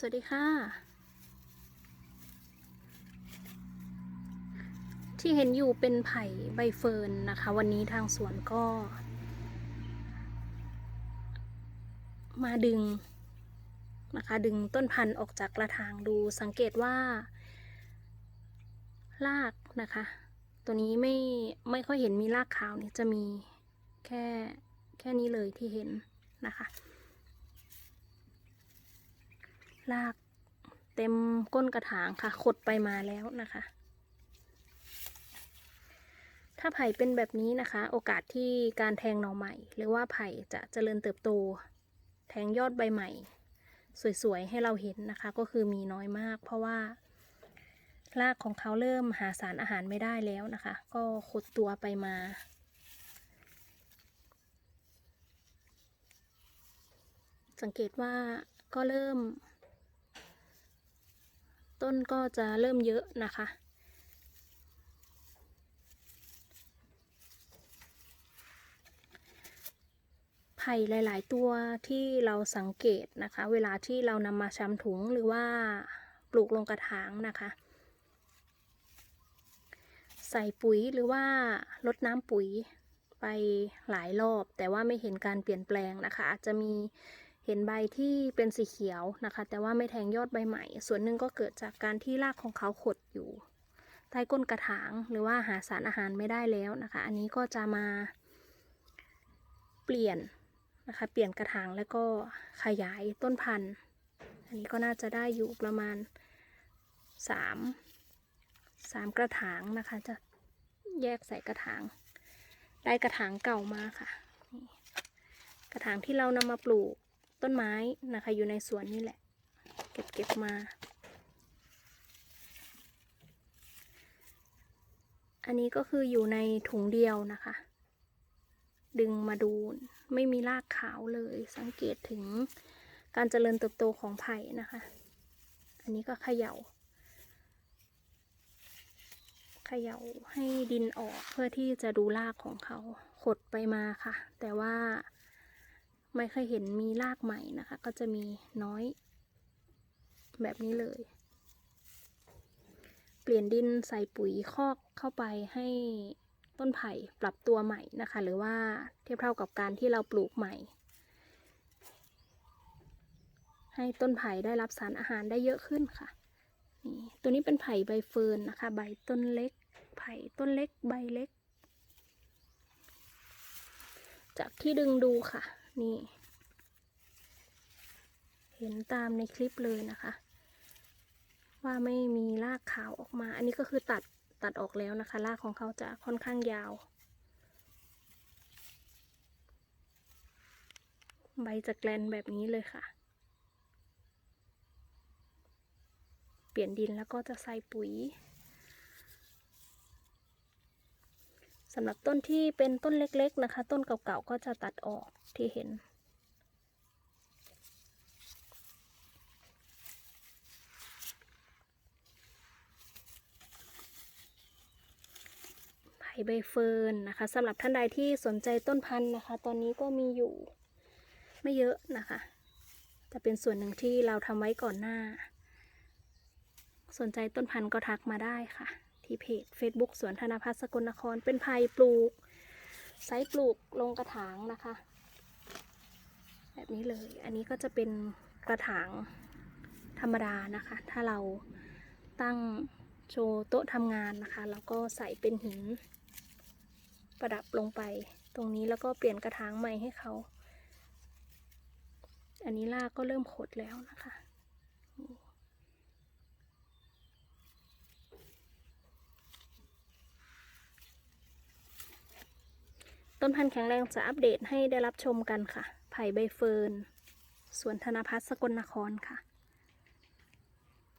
สวัสดีค่ะ ที่เห็นอยู่เป็นไผ่ใบเฟิร์นนะคะ วันนี้ทางสวนก็ มาดึงนะคะ ดึงต้นพันธุ์ออกจากกระถางดูสังเกตว่า รากนะคะ ตัวนี้ไม่ไม่ค่อยเห็นมีรากขาวนี่จะมีแค่แค่นี้เลยที่เห็นนะคะ ลากเต็มก้นกระถางค่ะขดไปมาแล้วนะคะ ถ้าไผ่เป็นแบบนี้นะคะ โอกาสที่การแทงหน่อใหม่ หรือว่าไผ่จะเจริญเติบโต แทงยอดใบใหม่ สวยๆ ให้เราเห็นนะคะ ก็คือมีน้อยมาก เพราะว่ารากของเขาเริ่มหาสารอาหารไม่ได้แล้วนะคะ ก็ขดตัวไปมาสังเกตว่าก็เริ่ม ต้นก็จะเริ่มเยอะนะคะ ไผ่หลาย ๆ ตัวที่เราสังเกตนะคะ เวลาที่เรานำมาชำถุงหรือว่าปลูกลงกระถางนะคะ ใส่ปุ๋ยหรือว่าลดน้ำปุ๋ยไปหลายรอบ แต่ว่าไม่เห็นการเปลี่ยนแปลงนะคะ อาจจะมี เห็นใบที่เป็นสีเขียวนะคะ แต่ว่าไม่แทงยอดใบใหม่ ส่วนหนึ่งก็เกิดจากการที่รากของเขาขดอยู่ ใต้ก้นกระถางหรือว่าหาสารอาหารไม่ได้แล้วนะคะ อันนี้ก็จะมาเปลี่ยนนะคะ เปลี่ยนกระถางแล้วก็ขยายต้นพันธุ์ อันนี้ก็น่าจะได้อยู่ประมาณสามสามกระถางนะคะ จะแยกใส่กระถาง ได้กระถางเก่ามาค่ะ กระถางที่เรานำมาปลูก ต้นไม้นะคะ อยู่ในสวนนี่แหละ เก็บเก็บมา อันนี้ก็คืออยู่ในถุงเดียวนะคะ ดึงมาดูไม่มีรากขาวเลยสังเกตถึงการเจริญเติบโตของไผ่นะคะ อันนี้ก็เขย่าเขย่าให้ดินออกเพื่อที่จะดูรากของเขาขดไปมาค่ะ แต่ว่า ไม่เคยเห็นมีรากใหม่นะคะ ก็จะมีน้อย แบบนี้เลย เปลี่ยนดินใส่ปุ๋ยคอกเข้าไปให้ต้นไผ่ปรับตัวใหม่นะคะ หรือว่าเทียบเท่ากับการที่เราปลูกใหม่ ให้ต้นไผ่ได้รับสารอาหารได้เยอะขึ้นค่ะนี่ตัวนี้เป็นไผ่ใบเฟิร์นนะคะ ใบต้นเล็ก ไผ่ต้นเล็กใบเล็ก จากที่ดึงดูค่ะ นี่ เห็นตามในคลิปเลยนะคะ ว่าไม่มีรากขาวออกมา อันนี้ก็คือตัดตัดออกแล้วนะคะ รากของเขาจะค่อนข้างยาว ใบจะแกลนแบบนี้เลยค่ะ เปลี่ยนดินแล้วก็จะใส่ปุ๋ย สำหรับต้นที่เป็นต้นเล็กๆนะคะ ต้นเก่าๆก็จะตัดออกที่เห็น ไผ่ใบเฟิร์นนะคะสำหรับท่านใดที่สนใจต้นพันธุ์นะคะ ตอนนี้ก็มีอยู่ไม่เยอะนะคะ จะเป็นส่วนหนึ่งที่เราทำไว้ก่อนหน้า สนใจต้นพันธุ์ก็ทักมาได้ค่ะ ที่เพจ Facebook สวนธนพัฒน์สกลนคร เป็นไผ่ปลูก ไซส์ปลูกลงกระถางนะคะ แบบนี้เลย อันนี้ก็จะเป็นกระถางธรรมดานะคะ ถ้าเราตั้งโชว์โต๊ะทำงานนะคะ แล้วก็ใส่เป็นหิน ประดับลงไป ตรงนี้แล้วก็เปลี่ยนกระถางใหม่ให้เขา อันนี้รากก็เริ่มขดแล้วนะคะ ต้นพันธุ์แข็งแรงจะอัปเดตให้ได้รับชมกันค่ะ ไผ่ใบเฟิร์น สวนธนพัฒน์สกลนครค่ะ